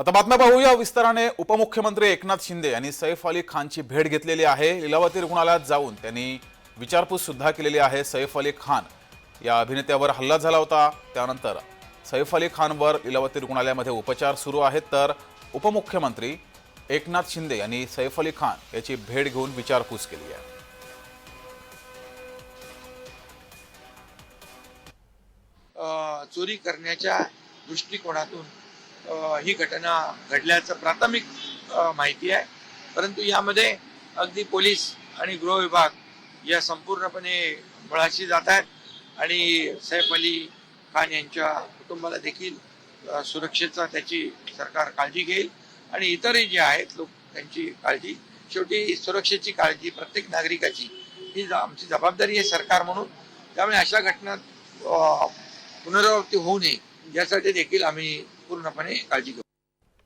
आता बातम्या पाहूया. विस्ताराने उपमुख्यमंत्री एकनाथ शिंदे यांनी सैफ अली खानची भेट घेतलेली आहे. लिलावती रुग्णालयात जाऊन त्यांनी विचारपूस सुद्धा केलेली आहे. सैफ अली खान या अभिनेत्यावर हल्ला झाला होता. त्यानंतर सैफ अली खानवर लिलावती रुग्णालयामध्ये उपचार सुरू आहेत. तर उपमुख्यमंत्री एकनाथ शिंदे यांनी सैफ अली खान याची भेट घेऊन विचारपूस केली आहे. चोरी करण्याच्या दृष्टिकोनातून ही घटना घडल्याचं प्राथमिक माहिती आहे. परंतु यामध्ये अगदी पोलीस आणि गृह विभाग या संपूर्णपणे बळाशी जात आहेत आणि सैफ अली खान यांच्या कुटुंबाला देखील सुरक्षेचा त्याची सरकार काळजी घेईल. आणि इतरही जे आहेत लोक त्यांची काळजी. शेवटी सुरक्षेची काळजी प्रत्येक नागरिकाची. ही ज- आमची जबाबदारी आहे सरकार म्हणून. त्यामुळे अशा घटना पुनरावृत्ती होऊ नये. यासाठी देखील आम्ही पूर्णपणे काळजी घेऊ